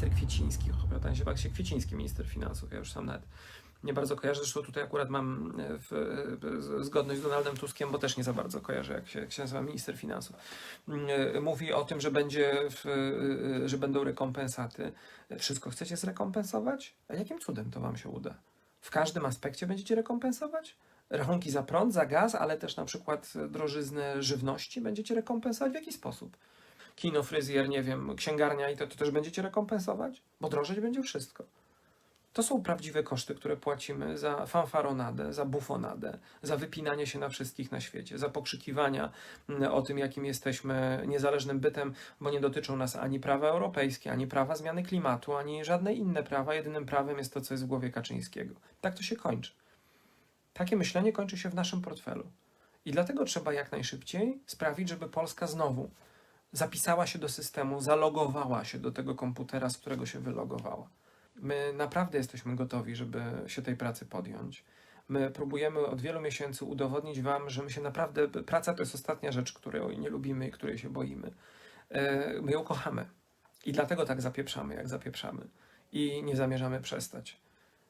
minister Kwieciński, chyba się, się Kwieciński, minister finansów, ja już sam nawet nie bardzo kojarzę, zresztą tutaj akurat mam e, w, e, zgodność z Donaldem Tuskiem, bo też nie za bardzo kojarzę, jak się, jak się nazywa minister finansów. E, Mówi o tym, że, będzie w, że będą rekompensaty. Wszystko chcecie zrekompensować? A jakim cudem to wam się uda? W każdym aspekcie będziecie rekompensować? Rachunki za prąd, za gaz, ale też na przykład drożyznę żywności będziecie rekompensować w jaki sposób? Kino, fryzjer, nie wiem, księgarnia i to, to też będziecie rekompensować? Bo drożeć będzie wszystko. To są prawdziwe koszty, które płacimy za fanfaronadę, za bufonadę, za wypinanie się na wszystkich na świecie, za pokrzykiwania mm, o tym, jakim jesteśmy niezależnym bytem, bo nie dotyczą nas ani prawa europejskie, ani prawa zmiany klimatu, ani żadne inne prawa. Jedynym prawem jest to, co jest w głowie Kaczyńskiego. Tak to się kończy. Takie myślenie kończy się w naszym portfelu. I dlatego trzeba jak najszybciej sprawić, żeby Polska znowu zapisała się do systemu, zalogowała się do tego komputera, z którego się wylogowała. My naprawdę jesteśmy gotowi, żeby się tej pracy podjąć. My próbujemy od wielu miesięcy udowodnić Wam, że my się naprawdę. Praca to jest ostatnia rzecz, której nie lubimy i której się boimy. E, My ją kochamy. I dlatego tak zapieprzamy, jak zapieprzamy. I nie zamierzamy przestać.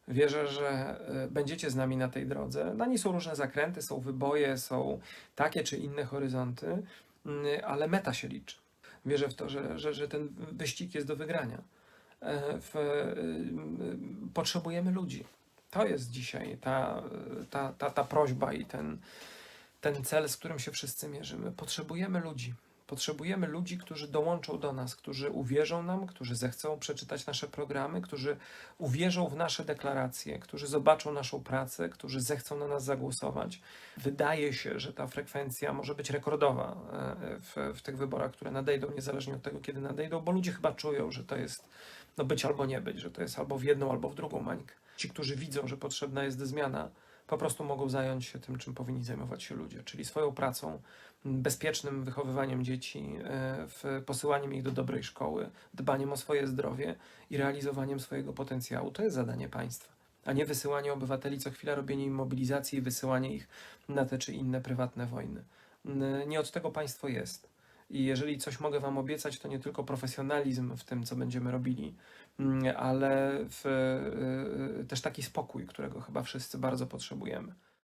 Wierzę, że e, będziecie z nami na tej drodze. Na niej są różne zakręty, są wyboje, są takie czy inne horyzonty, ale meta się liczy. Wierzę w to, że, że, że ten wyścig jest do wygrania. E, w, y, potrzebujemy ludzi. To jest dzisiaj ta, ta, ta, ta prośba i ten, ten cel, z którym się wszyscy mierzymy. Potrzebujemy ludzi. Potrzebujemy ludzi, którzy dołączą do nas, którzy uwierzą nam, którzy zechcą przeczytać nasze programy, którzy uwierzą w nasze deklaracje, którzy zobaczą naszą pracę, którzy zechcą na nas zagłosować. Wydaje się, że ta frekwencja może być rekordowa e, w, w tych wyborach, które nadejdą, niezależnie od tego, kiedy nadejdą, bo ludzie chyba czują, że to jest no być albo nie być, że to jest albo w jedną, albo w drugą mańkę. Ci, którzy widzą, że potrzebna jest zmiana, po prostu mogą zająć się tym, czym powinni zajmować się ludzie, czyli swoją pracą, bezpiecznym wychowywaniem dzieci, e, posyłaniem ich do dobrej szkoły, dbaniem o swoje zdrowie i realizowaniem swojego potencjału. To jest zadanie państwa, a nie wysyłanie obywateli co chwila, robienie im mobilizacji i wysyłanie ich na te czy inne prywatne wojny. Nie od tego państwo jest. I jeżeli coś mogę Wam obiecać, to nie tylko profesjonalizm w tym, co będziemy robili, mm, ale w, y, y, też taki spokój, którego chyba wszyscy bardzo potrzebujemy.